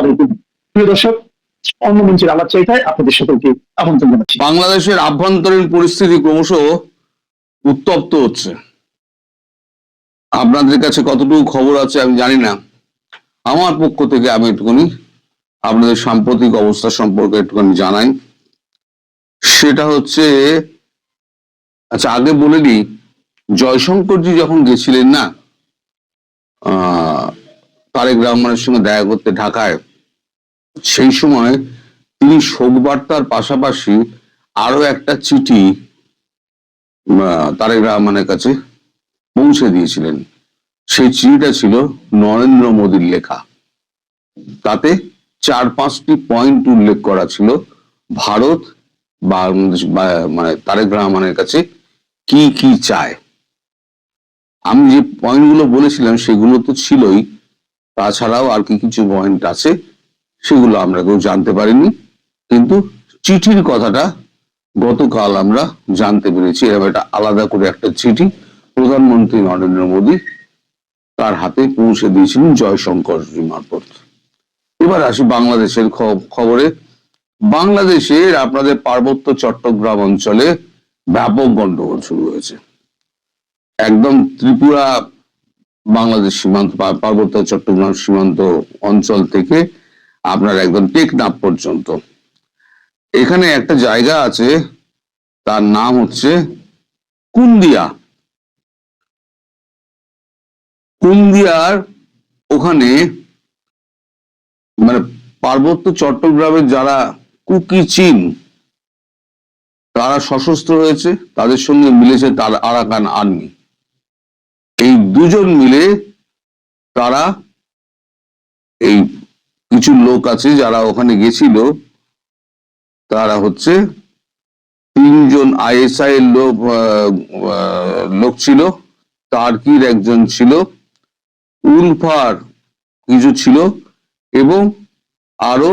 আলাইকুম। প্রিয় দর্শক, অন্য মঞ্চের আলাপ আপনাদের সকলকে আমন্ত্রণ জানাচ্ছি। বাংলাদেশের আভ্যন্তরীণ পরিস্থিতি ক্রমশ উত্তপ্ত হচ্ছে। আপনাদের কাছে কতটুকু খবর আছে আমি জানি না। আমার পক্ষ থেকে আমি একটুখানি আপনাদের সাম্প্রতিক অবস্থা সম্পর্কে একটুখানি জানাই। সেটা হচ্ছে আচ্ছা আগে বলে নিই জয়শঙ্করজি যখন গেছিলেন না তারেক রহমানের সঙ্গে দেখা করতে ঢাকায়, সেই সময় তিনি শোক বার্তার পাশাপাশি আরও একটা চিঠি তারেক রহমানের কাছে পৌঁছে দিয়েছিলেন। সেই চিঠিটা ছিল নরেন্দ্র মোদীর লেখা। তাতে চার পাঁচটি পয়েন্ট উল্লেখ করা ছিল ভারত, বাংলাদেশ মানে তারেক রহমানের কাছে কি কি চায়। আমি যে পয়েন্টগুলো বলেছিলাম সেগুলো তো ছিলই তাছাড়াও আর কি কিছু পয়েন্ট আছে, সেগুলো আমরা কেউ জানতে পারিনি। কিন্তু চিঠির কথাটা গতকাল আমরা জানতে পেরেছি, এরকম একটা আলাদা করে একটা চিঠি প্রধানমন্ত্রী নরেন্দ্র মোদী তার হাতে পৌঁছে দিয়েছিলেন জয়শঙ্কর মারফত। এবার আসি বাংলাদেশের খবরে। বাংলাদেশের আপনাদের পার্বত্য চট্টগ্রাম অঞ্চলে ব্যাপক গন্ডগোল শুরু হয়েছে। একদম ত্রিপুরা বাংলাদেশ সীমান্ত পার্বত্য চট্টগ্রাম সীমান্ত অঞ্চল থেকে আপনার একদম টেকনাফ পর্যন্ত। এখানে একটা জায়গা আছে, তার নাম হচ্ছে কুন্দিয়া। কুন্দিয়ার ওখানে মানে পার্বত্য চট্টগ্রামের যারা কুকি চীন, তারা সশস্ত্র হয়েছে, তাদের সঙ্গে মিলেছে তার আরাকান আর্মি। এই দুজন মিলে তারা এই কিছু লোক আছে যারা ওখানে গেছিল, তারা হচ্ছে তিনজন আইএসআই এর লোক লোক ছিল টার্কির একজন ছিল, উলফার কিছু ছিল এবং আরও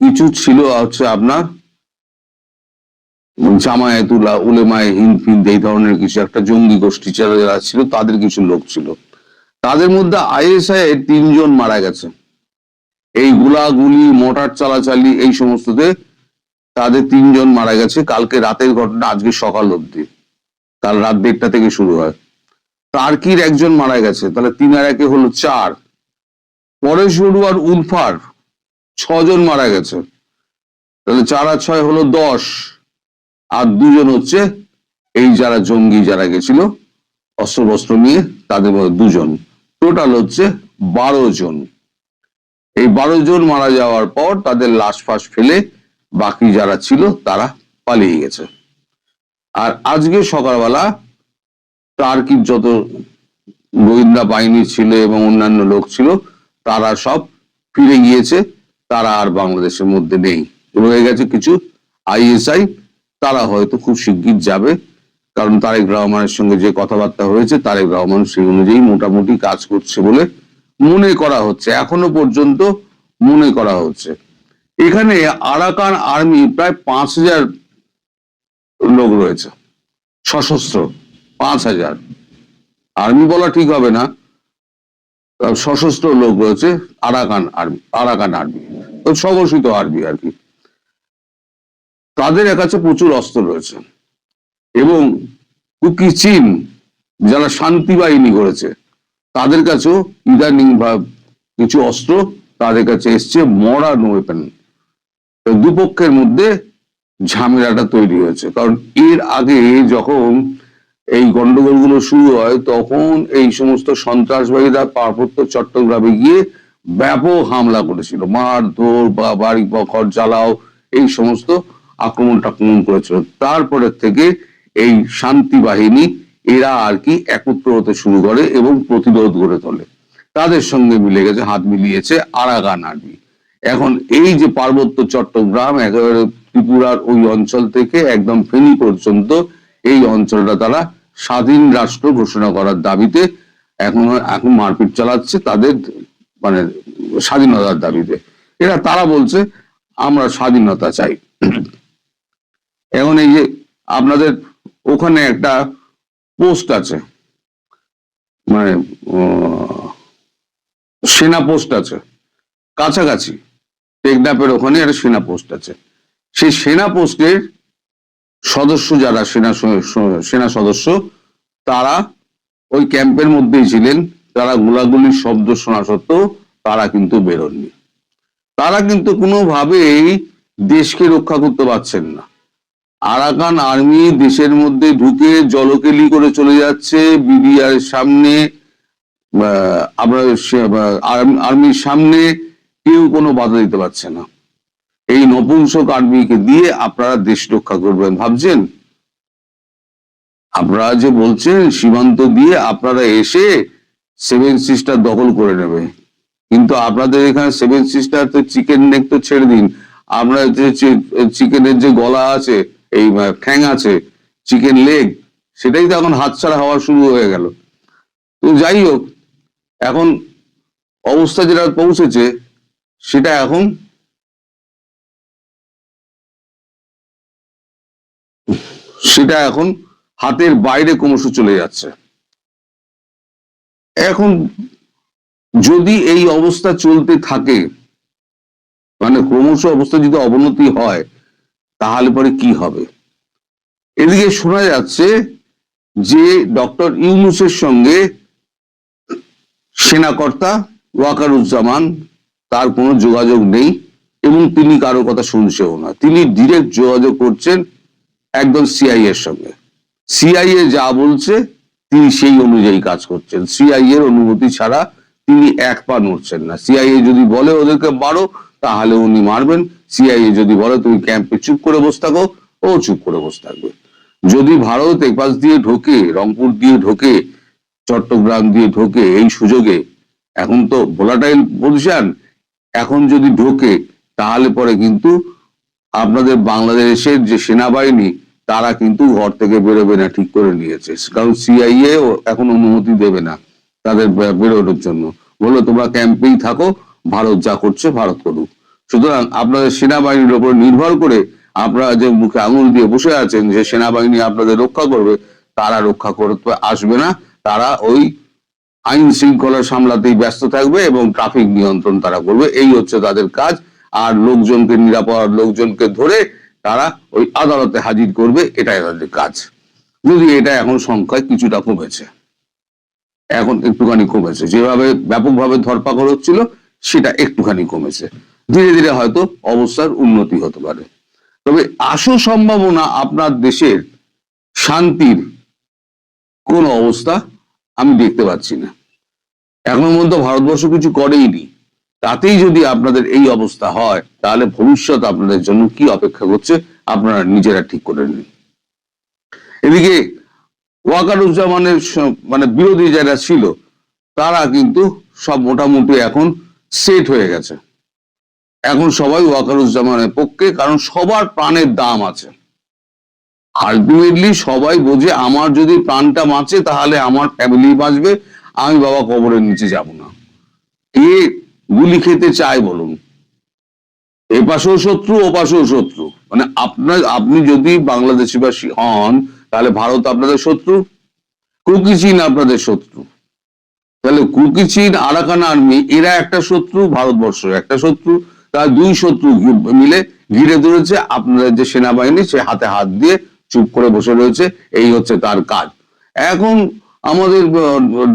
কিছু ছিল হচ্ছে আপনার জামায়াতুল্লাহ, উলেমায় হিন্দ ফিন্দ, এই ধরনের কিছু, একটা জঙ্গি গোষ্ঠী যারা ছিল, তাদের কিছু লোক ছিল। তাদের মধ্যে আইএসআই এর তিনজন মারা গেছে। এই গুলাগুলি, মোটর চালাচালি, এই সমস্ততে তাদের তিনজন মারা গেছে। কালকে রাতের ঘটনা, আজকে সকাল অবধি। কাল রাত দেড়টা থেকে শুরু হয়। টার্কির একজন মারা গেছে। তাহলে তিন আর একে হলো? চার। পরেশ বড়ুয়ার উলফার, ছজন মারা গেছে। তাহলে চার আর ছয় হলো দশ। আর দুজন হচ্ছে এই যারা জঙ্গি যারা গেছিল অস্ত্র বস্ত্র নিয়ে তাদের মধ্যে দুজন। টোটাল হচ্ছে বারো জন। এই বারো জন মারা যাওয়ার পর তাদের লাশ ফাঁস ফেলে বাকি যারা ছিল তারা পালিয়ে গেছে। আর আজকে সকালবেলা টার্কির যত গোয়েন্দা বাহিনী ছিল এবং অন্যান্য লোক ছিল, তারা সব ফিরে গিয়েছে। তারা আর বাংলাদেশের মধ্যে নেই। রয়ে গেছে কিছু আইএসআই তারা হয়তো খুব শিগগির যাবে, কারণ তারেক রহমানের সঙ্গে যে কথাবার্তা হয়েছে, তারেক রহমান সেই অনুযায়ী মোটামুটি কাজ করছে বলে মনে করা হচ্ছে। এখনও পর্যন্ত মনে করা হচ্ছে। এখানে আরাকান আর্মি প্রায় পাঁচ হাজার লোক রয়েছে, সশস্ত্র পাঁচ হাজার। আর্মি বলা ঠিক হবে না, সশস্ত্র লোক রয়েছে আরাকান আর্মি আরাকান আর্মি তো স্বঘোষিত আর্মি আর কি। তাদের কাছে প্রচুর অস্ত্র রয়েছে। এবং কুকি চীন যারা শান্তি বাহিনী করেছে তাদের কাছেও ইদানিং বা কিছু অস্ত্র তাদের কাছে এসছে মডার্ন ওয়েপেন দুপক্ষের মধ্যে ঝামেলাটা তৈরি হয়েছে। কারণ এর আগে যখন এই গন্ডগোলগুলো শুরু হয়, তখন এই সমস্ত সন্ত্রাসবাদীরা পার্বত্য চট্টগ্রামে গিয়ে ব্যাপক হামলা করেছিল। মারধর বা বাড়ি বখর জ্বালাও, এই সমস্ত আক্রমণ টাক্রমণ করেছিল। তারপরে থেকে এই শান্তি বাহিনী, এরা আর কি একত্র হতে শুরু করে এবং প্রতিরোধ গড়ে তোলে। তাদের সঙ্গে মিলে গেছে, হাত মিলিয়েছে আরাগান আর্মি। এখন এই যে পার্বত্য চট্টগ্রাম, একেবারে ত্রিপুরার ওই অঞ্চল থেকে একদম ফেনী পর্যন্ত, এই অঞ্চলটা তারা স্বাধীন রাষ্ট্র ঘোষণা করার দাবিতে এখন এখন মারপিট চালাচ্ছে তাদের মানে স্বাধীনতার দাবিতে। এরা, তারা বলছে, আমরা স্বাধীনতা চাই। এখন এই যে আপনাদের ওখানে একটা পোস্ট আছে মানে সেনা পোস্ট আছে, কাছাকাছি টেকনাপের ওখানে একটা সেনা পোস্ট আছে। সেই সেনা পোস্টের সদস্য যারা, সেনা সেনা সদস্য, তারা ওই ক্যাম্পের মধ্যেই ছিলেন, তারা গোলাগুলির শব্দ শোনা সত্ত্বেও তারা কিন্তু বেরোননি। তারা কিন্তু কোনোভাবেই দেশকে রক্ষা করতে পারছেন না। আরাকান আর্মি দেশের মধ্যে ঢুকে জলকেলি করে চলে যাচ্ছে। বিডিআর সামনে আপনার আর্মির সামনে কেউ কোনো বাধা দিতে পারছে না। এই নপুংসক আর্মিকে দিয়ে আপনারা দেশ রক্ষা করবেন, ভাবছেন? আপনারা যে বলছেন, সীমান্ত দিয়ে আপনারা এসে সেভেন সিস্টার দখল করে নেবে। কিন্তু আপনাদের এখানে সেভেন সিস্টার তো চিকেন নেক তো ছেড়ে দিন। আমরা যে চিকেনের যে গলা আছে এই ঠ্যাং আছে চিকেন লেগ সেটাই তো এখন হাতছাড়া হওয়া শুরু হয়ে গেল। তো যাই হোক, এখন অবস্থা যেটা পৌঁছেছে, সেটা এখন সেটা এখন হাতের বাইরে ক্রমশ চলে যাচ্ছে। এখন যদি এই অবস্থা চলতে থাকে মানে ক্রমশ অবস্থা যদি অবনতি হয় তাহলে পরে কি হবে? এদিকে শোনা যাচ্ছে যে ডক্টর ইউনুসের সঙ্গে সেনাকর্তা ওয়াকারুজ্জামান তার কোনো যোগাযোগ নেই এবং তিনি কারও কথা শুনছেও না। তিনি ডিরেক্ট যোগাযোগ করছেন একদম সিআই এর সঙ্গে। সিআইএ যা বলছে, তিনি সেই অনুযায়ী কাজ করছেন। সিআই এর অনুমতি ছাড়া তিনি এক পা নড়ছেন না। সিআইএ যদি বলে ওদেরকে মারো, তাহলে উনি মারবেন। সিআইএ যদি বলে, তুমি ক্যাম্পে চুপ করে বসে থাকো, ও চুপ করে বসে থাকবে। যদি ভারত এপাশ দিয়ে ঢোকে, রংপুর দিয়ে ঢোকে, চট্টগ্রাম দিয়ে ঢোকে, এই সুযোগে, এখন তো ভোলাটাইল পজিশন এখন যদি ঢোকে, তাহলে পরে কিন্তু আপনাদের বাংলাদেশের যে সেনাবাহিনী, তারা কিন্তু ঘর থেকে বেরোবে না, ঠিক করে নিয়েছে। কারণ সিআইএ এখন অনুমতি দেবে না তাদের বেরোনোর জন্য। বলল, তোমরা ক্যাম্পেই থাকো, ভারত যা করছে ভারত করুক। সুতরাং আপনাদের সেনাবাহিনীর উপর নির্ভর করে আপনারা যে মুখে আঙুল দিয়ে বসে আছেন, যে সেনাবাহিনী আপনাদের রক্ষা করবে, তারা রক্ষা করতে আসবে না। তারা ওই আইন শৃঙ্খলা সামলাতেই ব্যস্ত থাকবে এবং ট্রাফিক নিয়ন্ত্রণ তারা করবে। এই হচ্ছে তাদের কাজ। আর লোকজনকে নিরাপদ লোকজনকে ধরে তারা ওই আদালতে হাজির করবে, এটাই তাদের কাজ। যদি এটা এখন সংখ্যায় কিছুটা কমেছে, এখন একটুখানি কমেছে, যেভাবে ব্যাপকভাবে ধরপাকড় হচ্ছিল, সেটা একটুখানি কমেছে। ধীরে ধীরে হয়তো অবস্থার উন্নতি হতে পারে। তবে আসল সম্ভাবনা আপনার দেশের শান্তির কোন অবস্থা আমি দেখতে পাচ্ছি না। এখনও পর্যন্ত ভারতবর্ষ কিছু করেইনি। তাতেই যদি আপনাদের এই অবস্থা হয়, তাহলে ভবিষ্যৎ আপনাদের জন্য কি অপেক্ষা করছে, আপনারা নিজেরা ঠিক করে নিন। এদিকে ওয়াকারুজ্জামানের মানে বিরোধী যারা ছিল, তারা কিন্তু সব মোটামুটি এখন সেট হয়ে গেছে। এখন সবাই ওয়াকারুজ্জামানের পক্ষে, কারণ সবার প্রাণের দাম আছে। আলটিমেটলি সবাই বোঝে আমার যদি প্রাণটা বাঁচে, তাহলে আমার ফ্যামিলি বাঁচবে, আমি বাবা কবরের নিচে যাব না। কে গুলি খেতে চায় বলুন। এ পাশেও শত্রু, ও পাশেও শত্রু। মানে আপনার, আপনি যদি বাংলাদেশিবাসী হন, তাহলে ভারত আপনাদের শত্রু, কুকি চীন আপনাদের শত্রু। তাহলে কুকি চীন, আরাকান আর্মি, এরা একটা শত্রু, ভারতবর্ষ একটা শত্রু। তার দুই শত্রু মিলে ঘিরে ধরেছে। আপনাদের যে সেনাবাহিনী, সে হাতে হাত দিয়ে চুপ করে বসে রয়েছে। এই হচ্ছে তার কাজ। এখন আমাদের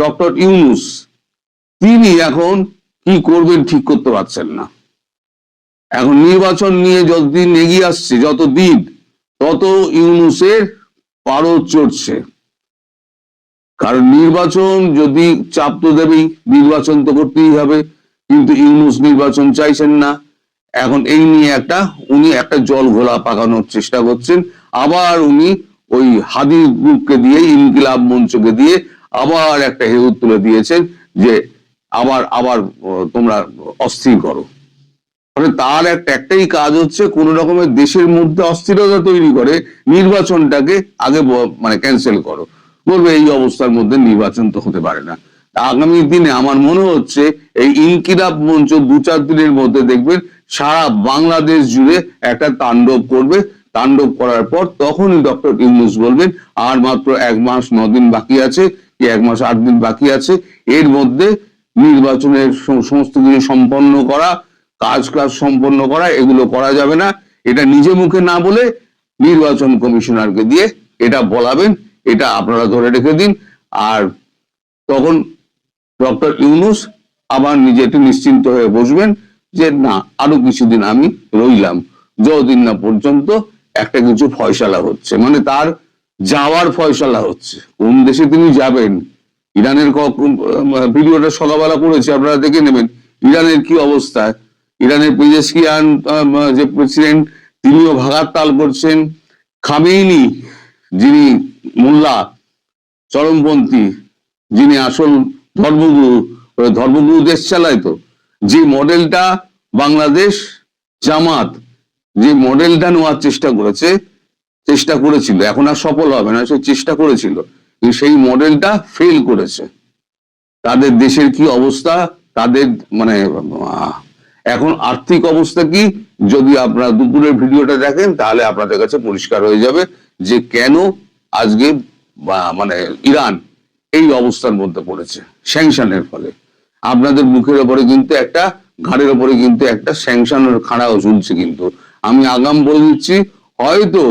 ডক্টর ইউনুস, তিনি এখন কি করবেন ঠিক করতে পারছেন না। এখন নির্বাচন নিয়ে যতদিন এগিয়ে আসছে যত দিন তত ইউনুসের পারো চড়ছে। কারণ নির্বাচন যদি চাপ তো দেবেই, নির্বাচন তো করতেই হবে। কিন্তু ইউনুস নির্বাচন চাইছেন না। এখন এই নিয়ে একটা উনি একটা জল ঘোলা পাকানোর চেষ্টা করছেন। আবার উনি ওই হাদি গ্রুপকে দিয়ে ইনকিলাব মঞ্চকে দিয়ে আবার একটা হেউ তুলে দিয়েছেন যে আবার আবার তোমরা অস্থির করো। মানে তার একটা, একটাই কাজ হচ্ছে কোন রকমের দেশের মধ্যে অস্থিরতা তৈরি করে, নির্বাচনটাকে আগে মানে ক্যান্সেল করো। বলবে এই অবস্থার মধ্যে নির্বাচন তো হতে পারে না। আগামী দিনে আমার মনে হচ্ছে এই ইনকিলাব মঞ্চ দু চার দিনের মধ্যে দেখবেন সারা বাংলাদেশ জুড়ে একটা তাণ্ডব করবে। তাণ্ডব করার পর তখনই ডক্টর ইউনুস বলবেন, আর মাত্র এক মাস ন দিন বাকি আছে। কি এক মাস আট দিন বাকি আছে? এর মধ্যে নির্বাচনের সমস্ত কিছু সম্পন্ন করা, কাজ কাজ সম্পন্ন করা, এগুলো করা যাবে না। এটা নিজে মুখে না বলে নির্বাচন কমিশনারকে দিয়ে এটা বলাবেন, এটা আপনারা ধরে রেখে দিন। আর তখন ডক্টর ইউনুস আবার নিজে একটু নিশ্চিন্ত হয়ে বসবেন। যে না, আরও কিছুদিন আমি রইলাম। যতদিন না পর্যন্ত একটা কিছু ফয়সালা হচ্ছে। মানে তার যাওয়ার ফয়সালা হচ্ছে। কোন দেশে তিনি যাবেন? ইরানের ভিডিওটা সকালবেলা করেছে, আপনারা দেখে নেবেন। ইরানের কি অবস্থা? ইরানের পেজেসকিয়ান যে প্রেসিডেন্ট, তিনিও ভাগার তাল করছেন। খামেইনি, যিনি মোল্লা, চরমপন্থী, যিনি আসল ধর্মগুরু ধর্মগুরু দেশ চালায় তো। যে মডেলটা বাংলাদেশ জামাত যে মডেলটা নেওয়ার চেষ্টা করেছে, চেষ্টা করেছিল, এখন আর সফল হবে না, সে চেষ্টা করেছিল সেই মডেলটা ফেল করেছে। তাদের দেশের কি অবস্থা? তাদের মানে এখন আর্থিক অবস্থা কি? যদি আপনারা দুপুরের ভিডিওটা দেখেন, তাহলে আপনাদের কাছে পরিষ্কার হয়ে যাবে যে কেন আজকে মানে ইরান এই অবস্থার মধ্যে পড়েছে, স্যাংশনের ফলে। আপনাদের মুখের ওপরে কিন্তু একটা, ঘাড়ের ওপরে কিন্তু একটা স্যাংশনের খাড়াও ঝুলছে কিন্তু। আমি আগাম বলে দিচ্ছি, হয়তো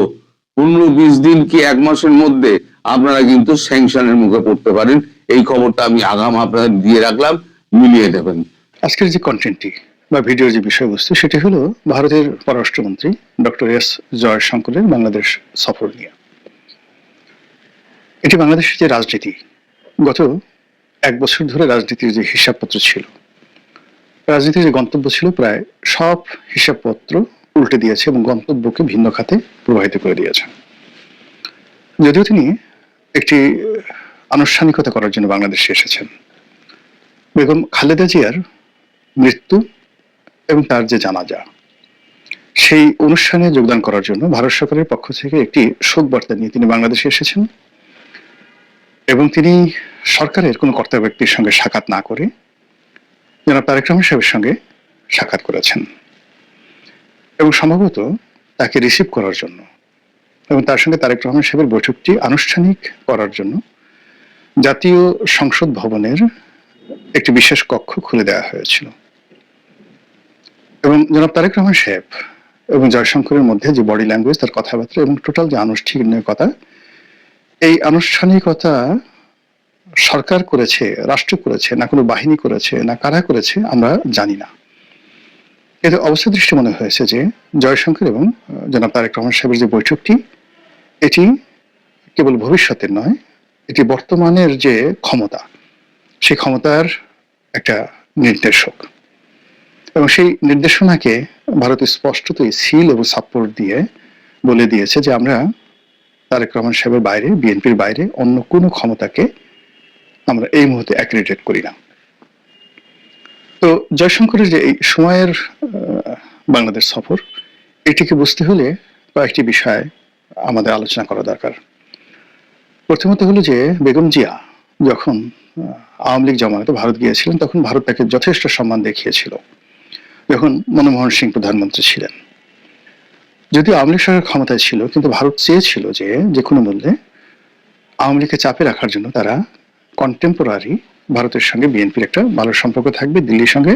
পনেরো বিশ দিন কি এক মাসের মধ্যে আপনারা কিন্তু স্যাংশনের মুখে পড়তে পারেন। এই খবরটা আমি আগাম আপনাদের দিয়ে রাখলাম, মিলিয়ে দেবেন। আজকের যে কন্টেন্টটি বা ভিডিওর যে বিষয়বস্তু, সেটি হলো ভারতের পররাষ্ট্রমন্ত্রী ডক্টর এস জয়শঙ্করের বাংলাদেশ সফর নিয়ে। এটি বাংলাদেশের যে রাজনীতি, গত এক বছর ধরে রাজনীতির যে হিসাবপত্র ছিল, রাজনীতির যে গন্তব্য ছিল প্রায় সব হিসাবপত্র উল্টে দিয়েছে এবং গন্তব্যকে ভিন্ন খাতে প্রবাহিত করে দিয়েছে। যদিও তিনি একটি আনুষ্ঠানিকতা করার জন্য বাংলাদেশে এসেছেন। বেগম খালেদা জিয়ার মৃত্যু এবং তার যে জানাজা, সেই অনুষ্ঠানে যোগদান করার জন্য ভারত সরকারের পক্ষ থেকে একটি শোক বার্তা নিয়ে তিনি বাংলাদেশে এসেছেন এবং তিনি সরকারের কোনো কর্তা ব্যক্তির সঙ্গে সাক্ষাৎ না করে জনাব তারেক সাহেবের সঙ্গে সাক্ষাৎ করেছেন এবং সম্ভবত তাকে রিসিভ করার জন্য এবং তার সঙ্গে তারেক রহমান সাহেবের বৈঠকটি আনুষ্ঠানিক করার জন্য জাতীয় সংসদ ভবনের একটি বিশেষ কক্ষ খুলে দেওয়া হয়েছিল। এবং জনাব তারেক রহমান সাহেব এবং জয়শঙ্করের মধ্যে যে বডি ল্যাঙ্গুয়েজ তার কথাবার্তা এবং টোটাল যে আনুষ্ঠানিকতা, এই আনুষ্ঠানিকতা সরকার করেছে, রাষ্ট্র করেছে, না কোনো বাহিনী করেছে, না কারা করেছে, আমরা জানি না। এতে অবস্থা দৃষ্টি মনে হয়েছে যে জয়শঙ্কর এবং জনাব তারেক রহমান সাহেবের যে বৈঠকটি, এটি কেবল ভবিষ্যতের নয়, এটি বর্তমানের যে ক্ষমতা সেই ক্ষমতার একটা নির্দেশক। এবং সেই নির্দেশনাকে ভারত স্পষ্টতই সিল এবং সাপোর্ট দিয়ে বলে দিয়েছে যে আমরা তারেক রহমান সাহেবের বাইরে, বিএনপির বাইরে অন্য কোনো ক্ষমতাকে আমরা এই মুহূর্তে অ্যাক্রিডিটেট করি না। তো জয়শঙ্করের যে এই সময়ের বাংলাদেশ সফর, এটিকে বুঝতে হলে কয়েকটি বিষয় আমাদের আলোচনা করা দরকার। প্রথমত হলো যে, বেগম জিয়া যখন আওয়ামী লীগ জমানাতে ভারত গিয়েছিলেন, তখন ভারত তাকে যথেষ্ট সম্মান দেখিয়েছিল, যখন মনমোহন সিং প্রধানমন্ত্রী ছিলেন। যদি আওয়ামী লীগ সরকার ক্ষমতায় ছিল, কিন্তু ভারত চেয়েছিল যে যে কোনো মূল্যে আওয়ামী লীগকে চাপে রাখার জন্য তারা কন্টেম্পোরারি ভারতের সঙ্গে বিএনপির একটা ভালো সম্পর্ক থাকবে, দিল্লির সঙ্গে।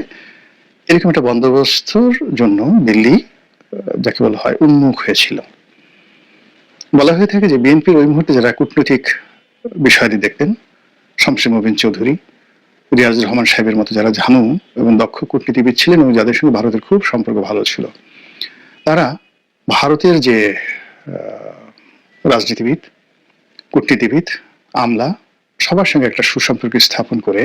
এরকম একটা বন্দোবস্তর জন্য দিল্লি যাকে বলা হয় উন্মুখ হয়েছিল। বলা হয়ে থাকে যে বিএনপির ওই মুহূর্তে যারা কূটনৈতিক বিষয়াদি দেখতেন, শামসির মোবিন চৌধুরী, রিয়াজুর রহমান সাহেবের মতো যারা ঝানু এবং দক্ষ কূটনীতিবিদ ছিলেন এবং যাদের সঙ্গে ভারতের খুব সম্পর্ক ভালো ছিল, তারা ভারতের যে রাজনীতিবিদ, কূটনীতিবিদ, আমলা সবার সঙ্গে একটা সুসম্পর্ক স্থাপন করে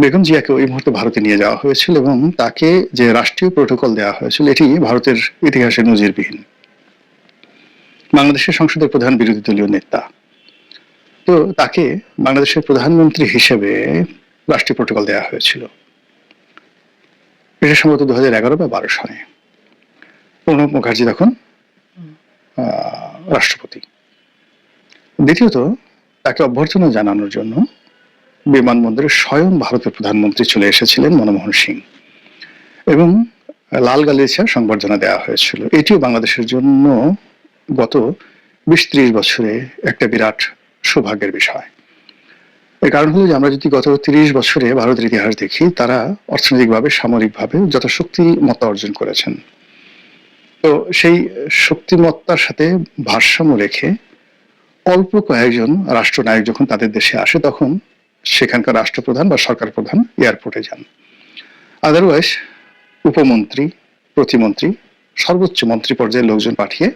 বেগম জিয়াকে ওই মুহূর্তে ভারতে নিয়ে যাওয়া হয়েছিল এবং তাকে যে রাষ্ট্রীয় প্রোটোকল দেওয়া হয়েছিল, এটি ভারতের ইতিহাসে নজিরবিহীন। বাংলাদেশের সংসদের প্রধান বিরোধী দলীয় নেতা। তো তাকে বাংলাদেশের প্রধানমন্ত্রী হিসেবে রাষ্ট্রীয় প্রোটোকল দেওয়া হয়েছিল। এটা সম্ভবত দু হাজার এগারো বা বারো সালে। প্রণব মুখার্জি তখন রাষ্ট্রপতি। দ্বিতীয়ত তাকে অভ্যর্থনা জানানোর জন্য বিমানবন্দরে স্বয়ং ভারতের প্রধানমন্ত্রী চলে এসেছিলেন মনমোহন সিং। এবং লাল গালিচা সংবর্ধনা দেওয়া হয়েছিল। এটিও বাংলাদেশের জন্য গত বিশ ত্রিশ বছরে একটা বিরাট সৌভাগ্যের বিষয়। এর কারণ হলো যে আমরা যদি গত তিরিশ বছরে ভারতের ইতিহাস দেখি, তারা অর্থনৈতিকভাবে, সামরিকভাবে যত শক্তিমত্তা অর্জন করেছেন। তো সেই শক্তিমত্তার সাথে ভারসাম্য রেখে অল্প কয়েকজন রাষ্ট্রনায়ক যখন তাদের দেশে আসে, তখন সেখানকার রাষ্ট্রপ্রধান বা সরকার প্রধান এয়ারপোর্টে যান। আদারওয়াইজ উপমন্ত্রী, প্রতিমন্ত্রী, সর্বোচ্চ মন্ত্রী পর্যায়ের লোকজন পাঠিয়ে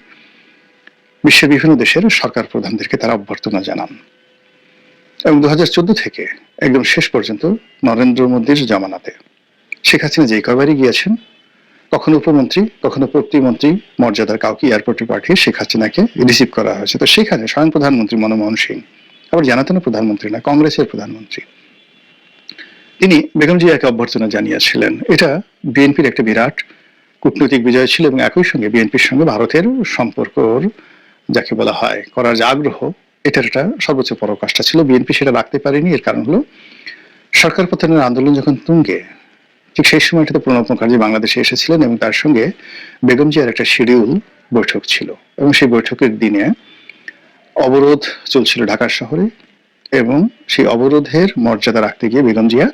বিশ্বের বিভিন্ন দেশের সরকার প্রধানদেরকে তারা অভ্যর্থনা জানান। এবং দু হাজার চোদ্দ থেকে একদম শেষ পর্যন্ত নরেন্দ্র মোদীর জামানাতে শেখ হাসিনা যেই কয়বারই গিয়েছেন কখনো উপমন্ত্রী, কখনো প্রতিমন্ত্রী মর্যাদার কাউকে এয়ারপোর্টে পাঠিয়ে শেখ হাসিনাকে রিসিভ করা হয়েছে। তো সেখানে স্বয়ং প্রধানমন্ত্রী মনমোহন সিং, আবার জানাতেন প্রধানমন্ত্রী না, কংগ্রেসের প্রধানমন্ত্রী। তিনি বেগম জিয়াকে অভ্যর্থনা জানিয়েছিলেন। এটা বিএনপির একটা বিরাট কূটনৈতিক বিজয় ছিল এবং একই সঙ্গে বিএনপির সঙ্গে ভারতের সম্পর্কর যাকে বলা হয় করার যে আগ্রহ, এটার একটা সর্বোচ্চ পরকাষ্ঠা ছিল। বিএনপি সেটা রাখতে পারেনি, এর কারণ হলো সরকার পতনের আন্দোলন যখন তুঙ্গে ঠিক সেই সময়টাতে প্রণব মুখার্জি বাংলাদেশে এসেছিলেন এবং তার সঙ্গে বেগম জিয়ার একটা শিডিউল বৈঠক ছিল। এবং সেই বৈঠকের দিনে অবরোধ চলছিল ঢাকা শহরে এবং সেই অবরোধের মর্যাদা রাখতে গিয়ে বেগম জিয়া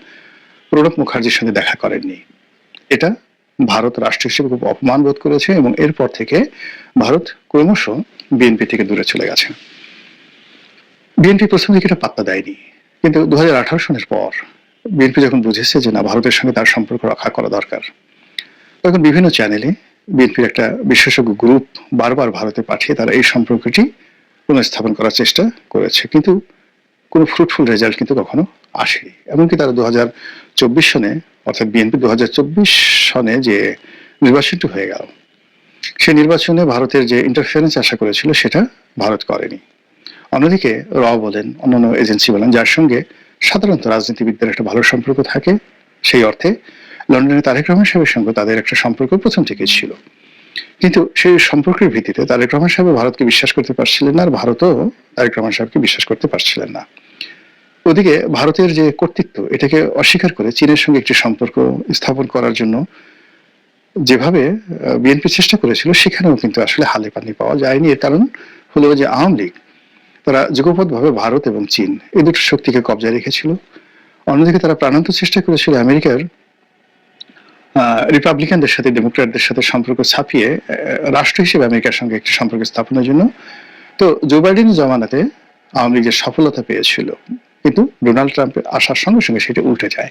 প্রণব মুখার্জির সঙ্গে দেখা করেননি। এটা ভারত রাষ্ট্র হিসেবে খুব অপমান বোধ করেছে এবং এরপর থেকে ভারত ক্রমশ বিএনপি থেকে দূরে চলে গেছে। বিএনপি প্রথম দিকে এটা পাত্তা দেয়নি। কিন্তু দু সনের পর বিএনপি যখন বুঝেছে যে না, ভারতের সঙ্গে তার সম্পর্ক রক্ষা করা দরকার, তখন বিভিন্ন চ্যানেলে বিএনপির একটা বিশেষজ্ঞ গ্রুপ বারবার ভারতে পাঠিয়ে তারা এই সম্পর্কটি পুনঃস্থাপন করার চেষ্টা করেছে। কিন্তু কোনো ফ্রুটফুল রেজাল্ট কিন্তু কখনো আসেনি। এমনকি তারা দু হাজার চব্বিশ সনে, অর্থাৎ বিএনপি দু হাজার চব্বিশ সনে যে নির্বাচনটি হয়ে গেল, সেই নির্বাচনে ভারতের যে ইন্টারফারেন্স আশা করেছিল, সেটা ভারত করেনি। অন্যদিকে র বলেন, অন্যান্য এজেন্সি বলেন, যার সঙ্গে সাধারণত রাজনীতিবিদদের একটা ভালো সম্পর্ক থাকে। সেই অর্থে লন্ডনে তারেক রহমান সাহেবের সঙ্গে তাদের একটা সম্পর্ক প্রথম থেকে ছিল। কিন্তু সেই সম্পর্কের ভিত্তিতে তারেক রহমান সাহেব ভারতকে বিশ্বাস করতে পারছিলেন না আর ভারতও তারেক রহমান সাহেবকে বিশ্বাস করতে পারছিলেন না। ওদিকে ভারতের যে কর্তৃত্ব, এটাকে অস্বীকার করে চীনের সঙ্গে একটি সম্পর্ক স্থাপন করার জন্য যেভাবে বিএনপি চেষ্টা করেছিল, সেখানেও কিন্তু আসলে হালে পানি পাওয়া যায়নি। এর কারণ হলো যে আওয়ামী লীগ তারা যুগপথভাবে ভারত এবং চীন এই দুটো শক্তিকে কবজায় রেখেছিল। অন্যদিকে তারা প্রাণান্ত চেষ্টা করেছিল আমেরিকার রিপাবলিকানদের সাথে ডেমোক্র্যাটদের সাথে সম্পর্ক ছাপিয়ে রাষ্ট্র হিসেবে আমেরিকার সঙ্গে একটি সম্পর্ক স্থাপনের জন্য। তো জো বাইডেনের জমানাতে আওয়ামী লীগ যে সফলতা পেয়েছিল। কিন্তু ডোনাল্ড ট্রাম্পের আসার সঙ্গে সঙ্গে সেটা উল্টে যায়।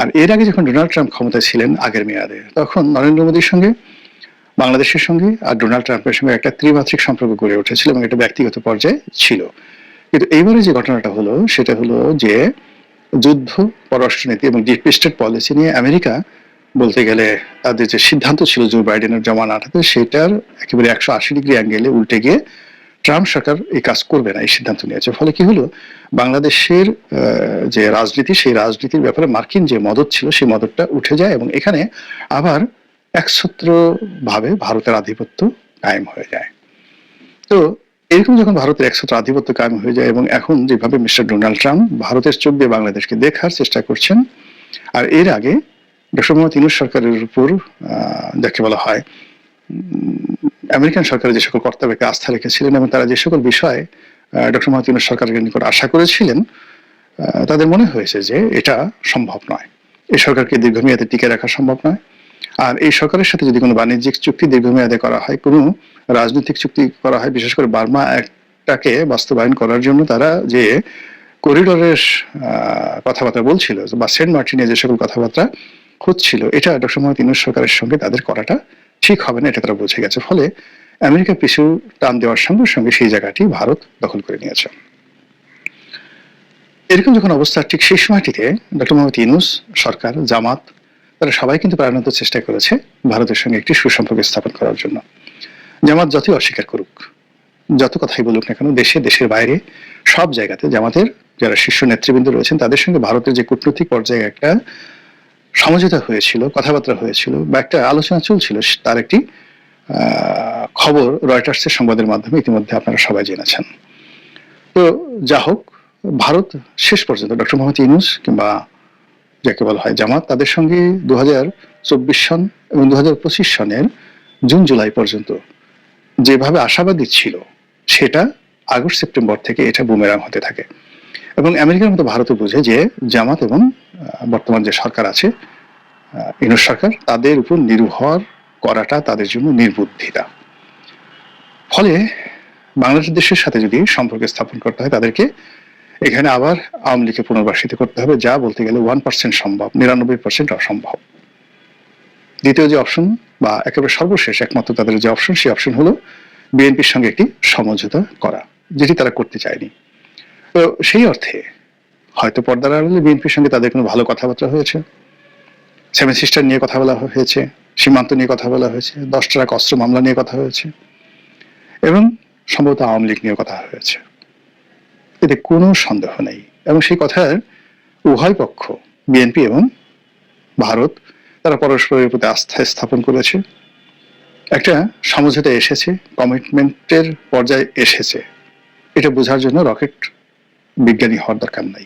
আর এর আগে যখন ডোনাল্ড ট্রাম্প ক্ষমতায় ছিলেন আগের মেয়াদে, তখন নরেন্দ্র মোদীর সঙ্গে বাংলাদেশের সঙ্গে আর ডোনাল্ড ট্রাম্পের সঙ্গে একটা ত্রিমাত্রিক সম্পর্ক গড়ে উঠেছিল এবং এটা ব্যক্তিগত পর্যায়ে ছিল। কিন্তু এইবারে যে ঘটনাটা হলো, সেটা হলো যে যুদ্ধ, পররাষ্ট্রনীতি এবং ডিপ স্টেট পলিসি নিয়ে আমেরিকা বলতে গেলে তাদের যে সিদ্ধান্ত ছিল জো বাইডেনের জমানাটাতে সেটার একেবারে একশো আশি ডিগ্রি অ্যাঙ্গেলে উল্টে গিয়ে ট্রাম্প সরকার এই কাজ করবে না, এই সিদ্ধান্ত নিয়েছে। ফলে কি হলো, বাংলাদেশের যে রাজনীতি, সেই রাজনীতির ব্যাপারে মার্কিন যে মদত ছিল, সেই মদতটা উঠে যায় এবং এখানে আবার একছত্র ভাবে ভারতের আধিপত্য কায়েম হয়ে যায়। তো এরকম যখন ভারতের একসূত্র আধিপত্য কায়েম হয়ে যায় এবং এখন যেভাবে মিস্টার ডোনাল্ড ট্রাম্প ভারতের চোখ দিয়ে বাংলাদেশকে দেখার চেষ্টা করছেন, আর এর আগে ডক্টর মোহাম্মদ ইনুস সরকারের উপর যাকে বলা হয় আমেরিকান সরকারের যে সকল কর্তব্যকে আস্থা রেখেছিলেন এবং তারা যে সকল বিষয়ে ডক্টর মোহাম্মদ ইনুস সরকারের নিকট আশা করেছিলেন তাদের মনে হয়েছে যে এটা সম্ভব নয়। এই সরকারকে দীর্ঘমেয়াদে টিকে রাখা সম্ভব নয়। আর এই সরকারের সাথে যদি কোনো বাণিজ্যিক চুক্তি দীর্ঘমেয়াদে করা হয়, কোনো রাজনৈতিক চুক্তি করা হয়, বিশেষ করে বার্মা একটাকে বাস্তবায়ন করার জন্য তারা যে করিডোরের কথাবার্তা বলছিল বা সেন্ট মার্টিনে যে সকল কথাবার্তা হচ্ছিল, এটা ডক্টর মোহাম্মদ ইউনুস সরকারের সঙ্গে তাদের করাটা ঠিক হবে না, এটা তারা বুঝে গেছে। ফলে আমেরিকা পিছু টান দেওয়ার সঙ্গে সঙ্গে সেই জায়গাটি ভারত দখল করে নিয়েছে। এরকম যখন অবস্থা, ঠিক সেই সময়টিতে ডক্টর মোহাম্মদ ইউনুস সরকার, জামাত তারা সবাই কিন্তু প্রাণান্ত চেষ্টা করেছে ভারতের সঙ্গে একটি সুসম্পর্ক স্থাপন করার জন্য। জামাত যতই অস্বীকার করুক, যত কথাই বলুক না কেন, দেশে, দেশের বাইরে, সব জায়গাতে জামাতের যারা শীর্ষ নেতৃবৃন্দ রয়েছেন, তাদের সঙ্গে ভারতের যে কূটনৈতিক পর্যায়ে একটা সমঝোতা হয়েছিল, কথাবার্তা হয়েছিল বা একটা আলোচনা চলছিল, তার একটি খবর রয়টার্সের সংবাদের মাধ্যমে ইতিমধ্যে আপনারা সবাই জেনেছেন। তো যা হোক ভারত শেষ পর্যন্ত ডক্টর মোহাম্মদ ইউনুস কিংবা যাকে বলা হয় জামাত, তাদের সঙ্গে দু চব্বিশ সন এবং দু পঁচিশ সনের জুন, জুলাই পর্যন্ত যেভাবে আশাবাদী ছিল, সেটা আগস্ট, সেপ্টেম্বর থেকে এটা বুমেরাং হতে থাকে। এবং আমেরিকার মতো ভারতও বুঝে যে জামাত এবং বর্তমান যে সরকার আছে ইনুস সরকার, তাদের উপর নির্ভর করাটা তাদের জন্য নির্বুদ্ধিতা। ফলে বাংলাদেশ দেশের সাথে যদি সম্পর্ক স্থাপন করতে হয়, তাদেরকে এখানে আবার আওয়ামী লীগকে পুনর্বাসিত করতে হবে, যা বলতে গেলে ওয়ান পার্সেন্ট সম্ভব, নিরানব্বই পার্সেন্ট অসম্ভব। দ্বিতীয় যে অপশন বা একেবারে সর্বশেষ, একমাত্র তাদের যে অপশন সেই অপশন হলো বিএনপির সঙ্গে একটি সমঝোতা করা, যেটি তারা করতে চায়নি। তো সেই অর্থে হয়তো পর্দার আড়ালে বিএনপির সঙ্গে তাদের কোনো ভালো কথাবার্তা হয়েছে সেভেন সিস্টার নিয়ে কথা বলা হয়েছে, সীমান্ত নিয়ে কথা বলা হয়েছে, দশ অস্ত্র মামলা নিয়ে কথা হয়েছে, এবং সম্ভবত আওয়ামী লীগ নিয়ে কথা হয়েছে। এতে কোনো সন্দেহ নেই। এবং সেই কথার উভয় পক্ষ, বিএনপি এবং ভারত, তারা পরস্পরের প্রতি আস্থা স্থাপন করেছে। একটা সমঝোতা এসেছে কমিটমেন্টের পর্যায়ে এসেছে। এটা বোঝার জন্য রকেট বিজ্ঞানী হওয়ার দরকার নাই।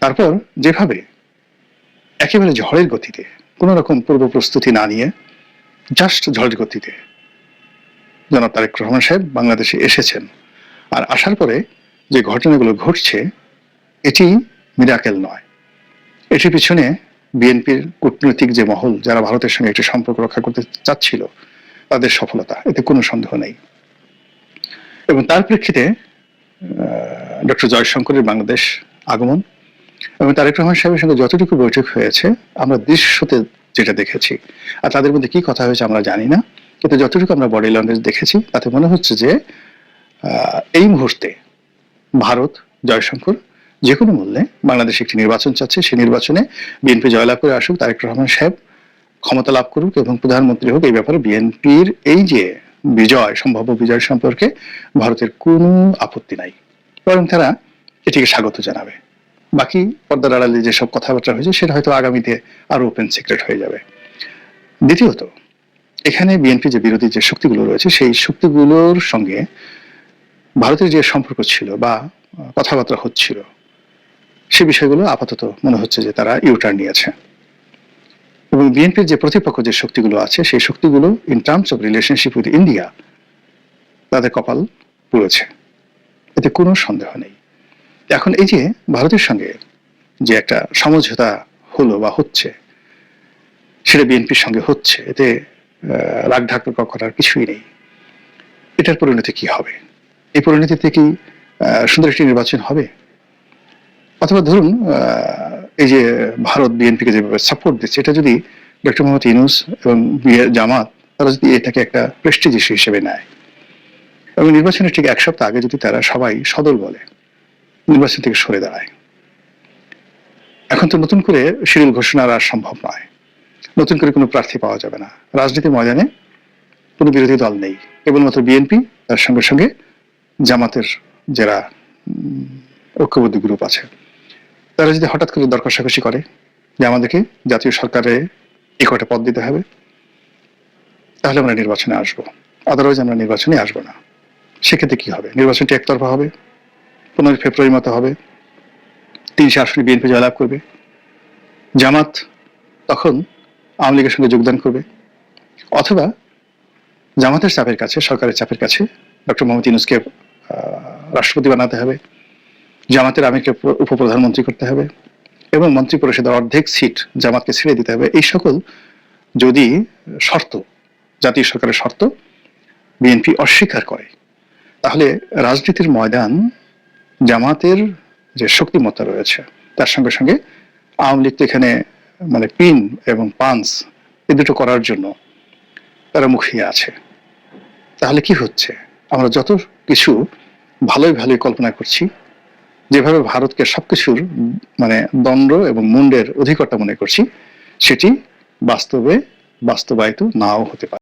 তারপর যেভাবে একেবারে ঝড়ের গতিতে, কোনো রকম পূর্ব প্রস্তুতি না নিয়ে জাস্ট ঝড়ের গতিতে, জনাব তারেক রহমান সাহেব বাংলাদেশে এসেছেন। আর আসার পরে যে ঘটনাগুলো ঘটছে, এটি মিরাকেল নয়। এটির পিছনে বিএনপির কূটনৈতিক যে মহল, যারা ভারতের সঙ্গে একটি সম্পর্ক রক্ষা করতে চাচ্ছিল, তাদের সফলতা, এতে কোনো সন্দেহ নেই। এবং তার প্রেক্ষিতে ডক্টর জয়শঙ্করের বাংলাদেশ আগমন এবং তারেক রহমান সাহেবের সঙ্গে যতটুকু বৈঠক হয়েছে, আমরা দৃশ্যতে যেটা দেখেছি, আর তাদের মধ্যে কি কথা হয়েছে আমরা জানি না, কিন্তু যতটুকু আমরা বডি ল্যাঙ্গুয়েজ দেখেছি, তাতে মনে হচ্ছে যে এই মুহূর্তে ভারত জয়শঙ্কর যে কোনো মূল্যে বাংলাদেশ একটি নির্বাচন চাচ্ছে সেই নির্বাচনে বিএনপি জয়লাভ করে আসুক, তারেক রহমান সাহেব ক্ষমতা লাভ করুক এবং প্রধানমন্ত্রী হোক, এই ব্যাপারে বিএনপির এই যে বিজয়, সম্ভাব্য বিজয় সম্পর্কে ভারতের কোনো আপত্তি নাই। বরং তারা এটিকে স্বাগত জানাবে। বাকি পর্দার আড়ালে যেসব কথাবার্তা হয়েছে, সেটা হয়তো আগামীতে আরও ওপেন সিক্রেট হয়ে যাবে। দ্বিতীয়ত, এখানে বিএনপি যে বিরোধী যে শক্তিগুলো রয়েছে, সেই শক্তিগুলোর সঙ্গে ভারতের যে সম্পর্ক ছিল বা কথাবার্তা হচ্ছিল, সে বিষয়গুলো আপাতত মনে হচ্ছে যে তারা ইউটার্ন নিয়েছে। এবং বিএনপির যে প্রতিপক্ষ যে শক্তিগুলো আছে, সেই শক্তিগুলো in terms of relationship with India তাদের কপাল পুড়েছে। এতে কোনো সন্দেহ নেই। এখন এই যে ভারতের সঙ্গে যে একটা সমঝোতা হলো বা হচ্ছে, সেটা বিএনপির সঙ্গে হচ্ছে, এতে রাগ ঢাক করার কিছুই নেই। এটার পরিণতি কি হবে? এই পরিণতিতে কি সুন্দর একটি নির্বাচন হবে। অথবা ধরুন এই যে ভারত বিএনপিকে যেভাবে সাপোর্ট দিচ্ছে, এটা যদি ডক্টর মোহাম্মদ ইউনুস এবং জামাত, তারা যদি এটাকে একটা প্রেস্টিজ ইস্যু হিসেবে নেয়। এবং নির্বাচনের ঠিক এক সপ্তাহ আগে যদি তারা সবাই সদল বলে, নির্বাচন থেকে সরে দাঁড়ায়। এখন তো নতুন করে শিডিউল ঘোষণা আর সম্ভব নয়। নতুন করে কোনো প্রার্থী পাওয়া যাবে না। রাজনীতি ময়দানে কোনো বিরোধী দল নেই। কেবলমাত্র বিএনপি, তার সঙ্গে সঙ্গে জামাতের যারা ঐক্যবদ্ধ গ্রুপ আছে, তারা যদি হঠাৎ করে দর কষাকষি করে যে আমাদেরকে জাতীয় সরকারে এই কটা পদ দিতে হবে, তাহলে আমরা নির্বাচনে আসব। আদারওয়াইজ আমরা নির্বাচনে আসব না। সেক্ষেত্রে কি হবে? নির্বাচনটি একতরফা হবে, পনেরোই ফেব্রুয়ারি মতো হবে তিনশো আসনে বিএনপি জয়লাভ করবে। জামাত তখন আওয়ামী লীগের সঙ্গে যোগদান করবে। অথবা জামাতের চাপের কাছে, সরকারের চাপের কাছে ডক্টর মোহাম্মদ ইউনুসকে রাষ্ট্রপতি বানাতে হবে, জামাতের আমিরকে প্র- উপপ্রধানমন্ত্রী করতে হবে এবং মন্ত্রী পরিষদের অর্ধেক সিট জামাতকে ছেড়ে দিতে হবে। এই সকল যদি শর্ত, জাতীয় সরকারের শর্ত বিএনপি অস্বীকার করে, তাহলে রাজনীতির ময়দান জামাতের যে শক্তিমত্তা রয়েছে, তার সঙ্গে সঙ্গে আওয়ামী লীগ এখানে মানে পিন এবং পান্স, এ দুটো করার জন্য তারা মুখিয়ে আছে। তাহলে কি হচ্ছে? আমরা যত কিছু ভালোই ভালোই কল্পনা করছি, যেভাবে ভারতকে সবকিছুর মানে দণ্ড এবং মুন্ডের অধিকর্তা মনে করছি, সেটি বাস্তবে বাস্তবায়িত নাও হতে পারে।